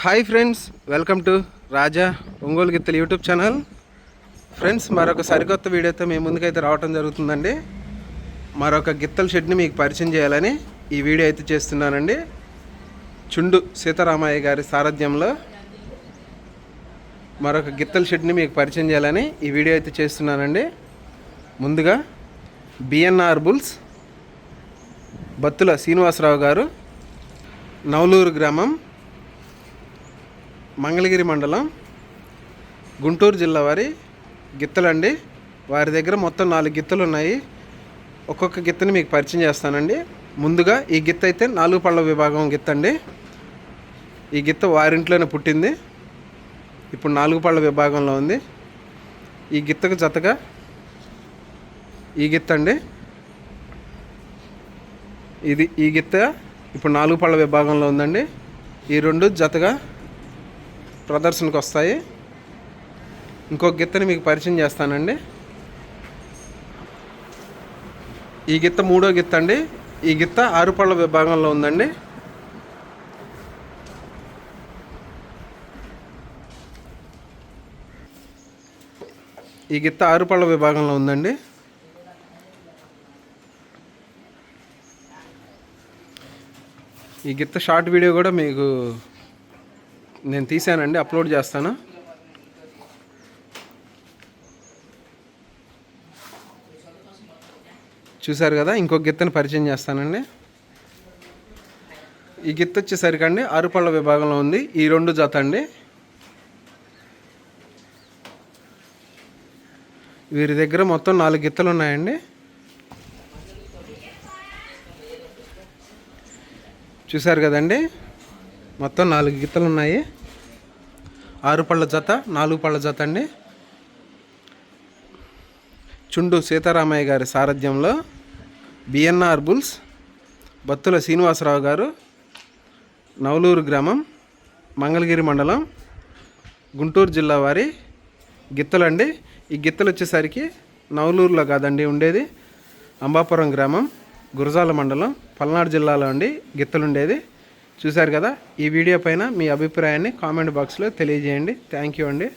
Hi friends welcome to Raja Ongole గిత్తలు YouTube channel friends మరొక సరికొత్త వీడియోతో మీ ముందుకైతే రావటం జరుగుతుందండి. మరొక గిత్తల షెడ్ని మీకు పరిచయం చేయాలని ఈ వీడియో అయితే చేస్తున్నానండి. చుండు సీతారామయ్య గారి సారథ్యంలో మరొక గిత్తల షెడ్ని మీకు పరిచయం చేయాలని ఈ వీడియో అయితే చేస్తున్నానండి. ముందుగా బిఎన్ఆర్ బుల్స్ బత్తుల శ్రీనివాసరావు గారు నవలూరు గ్రామం మంగళగిరి మండలం గుంటూరు జిల్లా వారి గిత్తలండి. వారి దగ్గర మొత్తం నాలుగు గిత్తలు ఉన్నాయి. ఒక్కొక్క గిత్తని మీకు పరిచయం చేస్తానండి. ముందుగా ఈ గిత్త అయితే నాలుగు పళ్ళ విభాగం గిత్త అండి ఈ గిత్త వారింట్లోనే పుట్టింది. ఇప్పుడు నాలుగు పళ్ళ విభాగంలో ఉంది. ఈ గిత్తకు జతగా ఈ గిత్త అండి ఇది ఈ గిత్త ఇప్పుడు నాలుగు పళ్ళ విభాగంలో ఉందండి. ఈ రెండు జతగా ప్రదర్శనకు వస్తాయి ఇంకొక గిత్తని మీకు పరిచయం చేస్తానండి. ఈ గిత్త మూడో గిత్త అండి ఈ గిత్త ఆరుపళ్ళ విభాగంలో ఉందండి. ఈ గిత్త ఆరుపళ్ళ విభాగంలో ఉందండి. ఈ గిత్త షార్ట్ వీడియో కూడా మీకు నేను తీసానండి అప్లోడ్ చేస్తాను. చూసారు కదా ఇంకొక గిత్తని పరిచయం చేస్తానండి. ఈ గిత్త వచ్చేసరికి అండి అరుపళ్ళ విభాగంలో ఉంది ఈ రెండు జత అండి. వీరి దగ్గర మొత్తం నాలుగు గిత్తలు ఉన్నాయండి. చూసారు కదండి? మొత్తం నాలుగు గీతలు ఉన్నాయి. ఆరు పళ్ళ జత నాలుగు పళ్ళ జత అండి. చుండు సీతారామయ్య గారి సారథ్యంలో బిఎన్ఆర్ బుల్స్ బత్తుల శ్రీనివాసరావు గారు నవలూరు గ్రామం మంగళగిరి మండలం గుంటూరు జిల్లా వారి గిత్తలండి ఈ గిత్తలు వచ్చేసరికి నవలూరులో కాదండి ఉండేది అంబాపురం గ్రామం గురజాల మండలం పల్నాడు జిల్లాలో అండి గిత్తలుండేది చూశారు కదా? ఈ వీడియో పైన మీ అభిప్రాయాన్ని కామెంట్ బాక్స్లో తెలియజేయండి. థ్యాంక్ యూ అండి.